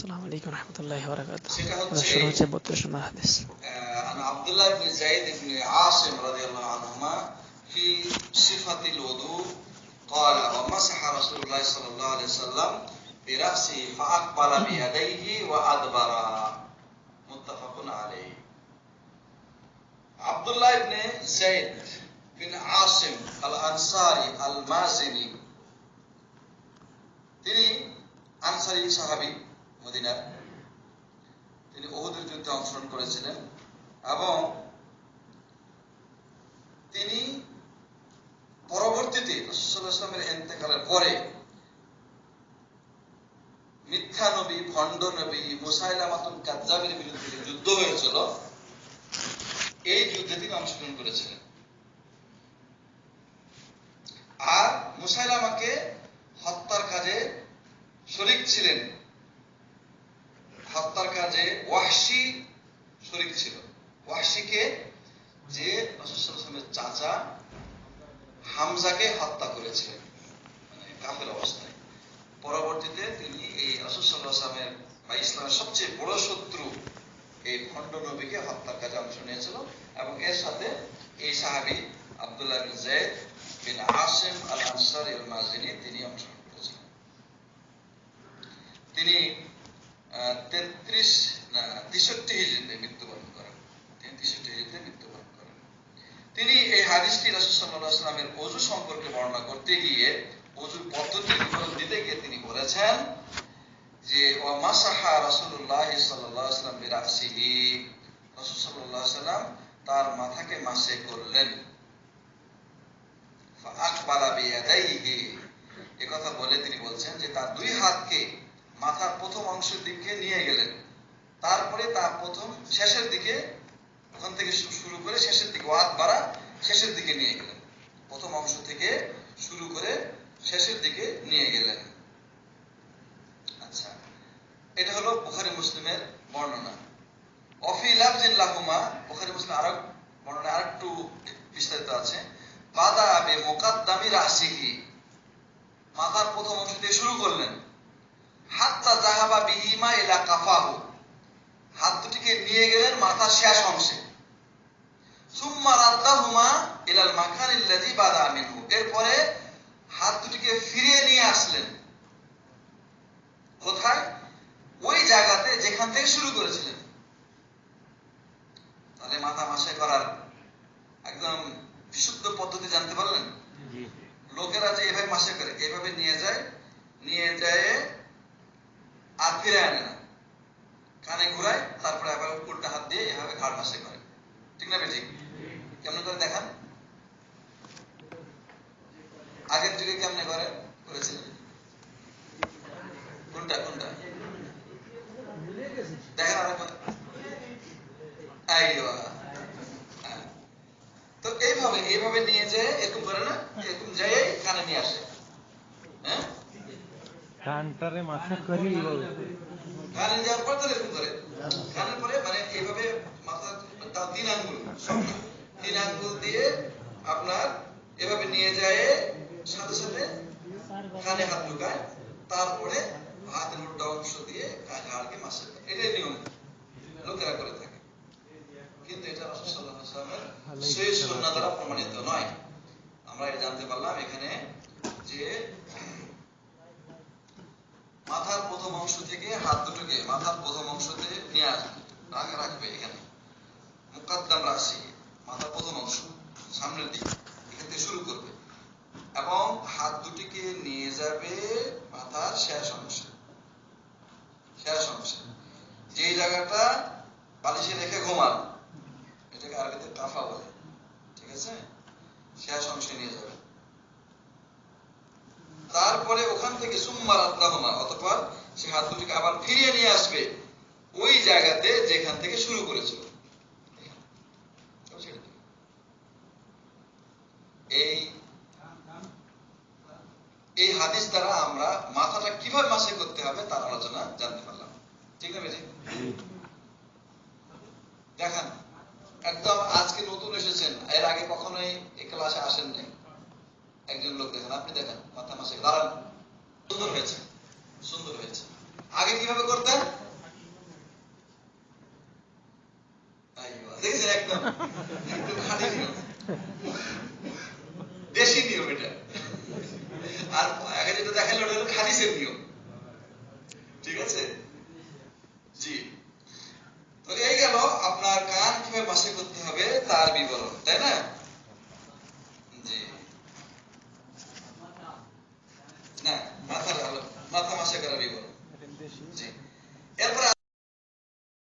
আসসালামু আলাইকুম রহমতুল্লাহি ওয়াবারাকাতুহু সেটা এটা হচ্ছে শুরু হচ্ছে বত্রিশ নম্বর হাদিস عن عبد الله بن زيد بن عاصم رضي الله عنهما في صفة الوضوء قال ومسح رسول الله صلى الله عليه وسلم برأسه فأقبل بيديه وأدبر متفق عليه عبد الله بن زيد بن عاصم الأنصاري المازني তিনি আনসারি সাহাবি মদিনার। তিনি ওহুদের যুদ্ধে অংশগ্রহণ করেছিলেন এবং তিনি পরবর্তীতে রসুল্লাহামের এন্তেকালের পরে মিথ্যা নবী, ভণ্ড নবী মুসাইলামাতুল কাজ্জাবের বিরুদ্ধে যুদ্ধ হয়েছিল, এই যুদ্ধে তিনি অংশগ্রহণ করেছিলেন। আর মুসাইলামাকে হত্যার কাজে শরিক ছিলেন। কাজে শরিক ছিল। ওয়াহশিকে যে রসুলের চাচা হামজাকে হত্যা করেছিলেন মানে কাফের অবস্থায়। পরবর্তীতে তিনি এই রসুলের বা ইসলামের সবচেয়ে বড় শত্রু এই ভণ্ড নবীকে হত্যার কাজে অংশ নিয়েছিল এবং এর সাথে এই সাহাবি Abdullah bin Zayd bin Asim al Ansar il Mazini তিনি করেছিলেন। তিনি তেত্রিশ তেষট্টি হিজড়িতে মৃত্যুবরণ করেন। তিনি তেষট্টি হিজড়িতে মৃত্যুবরণ করেন। তিনি এই হাদিসটি রাসুসাল্লামের অজু সম্পর্কে বর্ণনা করতে গিয়ে অজুর পদ্ধতির বিবরণ দিতে গিয়ে তিনি বলেছেন যে ওয়ামাসাহা রাসূলুল্লাহ সাল্লাল্লাহু আলাইহি ওয়াসাল্লাম বিরাসিহি। রাসূল সাল্লাল্লাহু আলাইহি তার মাথাকে মাসে করলেন। ফাআকবালা বিয়াদাইহি। একথা বলে তিনি বলছেন যে, তার দুই হাতকে মাথার প্রথম অংশের দিকে নিয়ে গেলেন। তারপরে তার প্রথম শেষের দিকে, ওখান থেকে শুরু করে শেষের দিকে হাত বাড়া শেষের দিকে নিয়ে গেলেন। প্রথম অংশ থেকে শুরু করে শেষের দিকে নিয়ে গেলেন। আচ্ছা এটা হলো বুখারি মুসলিমের বর্ণনা। অফি লাফজিন লাহুমা, বুখারি মুসলিম আরও বর্ণনা, আরেকটু বিস্তারিত আছে। বাদা আবে মোকাদ্দামি রাশিহি। মাথার প্রথম অংশ দিয়ে শুরু করলেন। হাত্তা জাহাবা বিহিমা ইলা কাফাহু। হাত দুটিকে নিয়ে গেলেন মাথার শেষ অংশে। সুম্মা রাদ্দাহুমা ইলাল মাকানিল্লাযী বাদা মিনহু। এরপরে হাত দুটিকে ফিরিয়ে নিয়ে আসলেন। কোথায়? ওই জায়গাতে যেখান থেকে শুরু করেছিলেন। তাহলে মাথা মাসে করার একদম বিশুদ্ধ পদ্ধতি জানতে পারলেন? লোকেরা যে এভাবে মাসে করে এভাবে নিয়ে যায় নিয়ে যায় আর ফিরে আনে না। কানে ঘুরায়, তারপরে আবার উল্টা হাত দিয়ে এভাবে ঘাড় মাসে করে। ঠিক না বেঠিক কেমন করে দেখান? আগের যুগে কেমনে করে? করেছিলেন। কোনটা কোনটা? দেখেন হ্যাঁ। তো এইভাবে এইভাবে নিয়ে যায় এরকম করে না, এরকম যায় কানে নিয়ে আসে। হ্যাঁ? কানটারে মাথা করি কানে যাওয়ার পর তাহলে করে কানের পরে মানে এইভাবে মাথা তার তিন আঙ্গুল। তিন আঙ্গুল দিয়ে আপনার এভাবে নিয়ে যায়, সাথে সাথে কানে হাত ঢুকায়, তারপরে হাতের উল্টা অংশ দিয়ে ঘাড়কে মাসে এটাই নিয়ম। লোকেরা করে থাকে। কিন্তু এটা সেই সুন্নাহ দ্বারা প্রমাণিত নয়। আমরা এটা জানতে পারলাম এখানে যে মাথার প্রথম অংশ থেকে হাত দুটোকে, মাথার প্রথম অংশতে নিয়ে আসবে রাখবে এখানে। মুকাদ্দাম রাশি, মাথার প্রথম অংশ, সামনের দিক এখান শুরু করবে। এবং হাত দুটিকে নিয়ে যাবে মাথার শেষ অংশে। শেষ অংশে। যে জায়গাটা বালিশে রেখে ঘুমান, এটাকে আরবিতে কাফা বলে। ঠিক আছে? শেষ অংশে নিয়ে যাবে। তারপরে ওখান থেকে সুম্মার আত্মাহমা অতঃপর সে হাত দুটিকে আবার ফিরিয়ে নিয়ে আসবে ওই জায়গাতে যেখান থেকে শুরু করেছিল। এই এই হাদিস দ্বারা আমরা মাথাটা কীভাবে মাসে করতে হবে তার আলোচনা জানতে পারলাম। ঠিক আছে দেখান, একদম আজকে নতুন এসেছেন, এর আগে কখনোই এই ক্লাসে আসেন নাই একজন লোক দেখেন, আপনি দেখেন, মাথা মাসে, দাঁড়ান। সুন্দর হয়েছে। সুন্দর হয়েছে। আগে কীভাবে করতেন? একদম? একদম খাঁটি নিয়ম দেশি নিয়ম এটা। আর আগে যেটা দেখাল ওটা হলো খাদিসের নিয়ম।